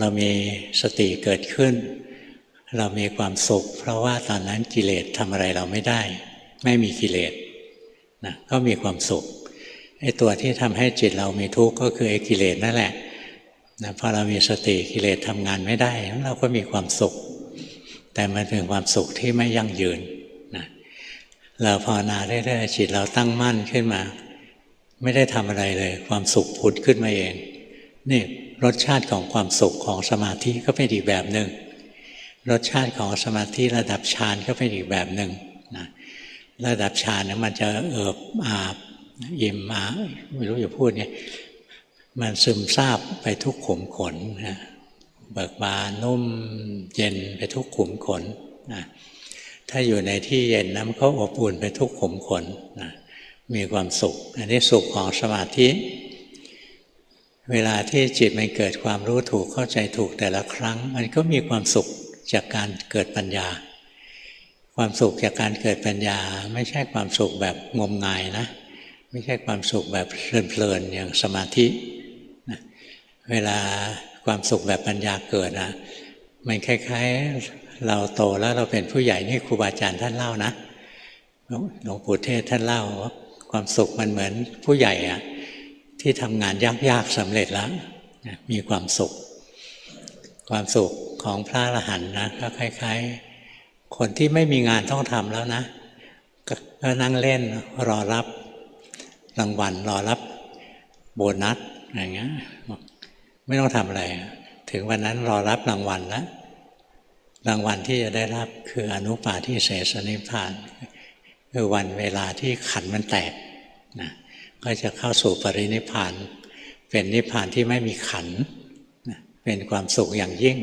เรามีสติเกิดขึ้น เรามีความสุข เพราะว่าตอนนั้นกิเลสทำอะไรเราไม่ได้ ไม่มีกิเลสนะก็มีความสุขไอ้ตัวที่ทำให้จิตเรามีทุกข์ก็คือไอ้กิเลสนั่นแหละนะพอเรามีสติกิเลสทำงานไม่ได้ เราก็มีความสุข แต่มันเป็นความสุขที่ไม่ยั่งยืนนะเราภาวนาเรื่อยๆจิตเราตั้งมั่นขึ้นมา ไม่ได้ทำอะไรเลย ความสุขผุดขึ้นมาเองนี่ รสชาติของความสุขของสมาธิก็เป็นอีกแบบหนึ่งรสชาติของสมาธิระดับฌานก็เป็นอีกแบบหนึ่งนะระดับฌานเนี่ยมันจะเอิบอาบอิ่มอาไม่รู้จะพูดไงมันซึมซาบไปทุกขุมขนนะเบิกบานนุ่มเย็นไปทุกขุมขนนะถ้าอยู่ในที่เย็นนะมันก็อบอุ่นไปทุกขุมขนนะมีความสุข อันนี้สุขของสมาธิ เวลาที่จิตมันเกิดความรู้ถูกเข้าใจถูกแต่ละครั้ง มันก็มีความสุขจากการเกิดปัญญา ความสุขจากการเกิดปัญญา ไม่ใช่ความสุขแบบงมงายนะ ไม่ใช่ความสุขแบบเพลินๆอย่างสมาธินะเวลาความสุขแบบปัญญาเกิดนะมันคล้ายๆ เราโตแล้วเราเป็นผู้ใหญ่นี่ครูบาอาจารย์ท่านเล่านะหลวงปู่เทศท่านเล่าว่าความสุขมันเหมือนผู้ใหญ่อะ ที่ทำงานยากๆสำเร็จแล้วมีความสุข ความสุขของพระอรหันต์นะก็คล้าย ๆ คนที่ไม่มีงานต้องทำแล้วนะ ก็นั่งเล่นรอรับรางวัลรอรับโบนัสอะไรเงี้ยไม่ต้องทำอะไร ถึงวันนั้นรอรับรางวัลแล้วรางวัลที่จะได้รับคืออนุปาทิเสสนิพพาน คือวันเวลาที่ขันมันแตกนะ ก็จะเข้าสู่ปรินิพาน เป็นนิพพานที่ไม่มีขัน เป็นความสุขอย่างยิ่ง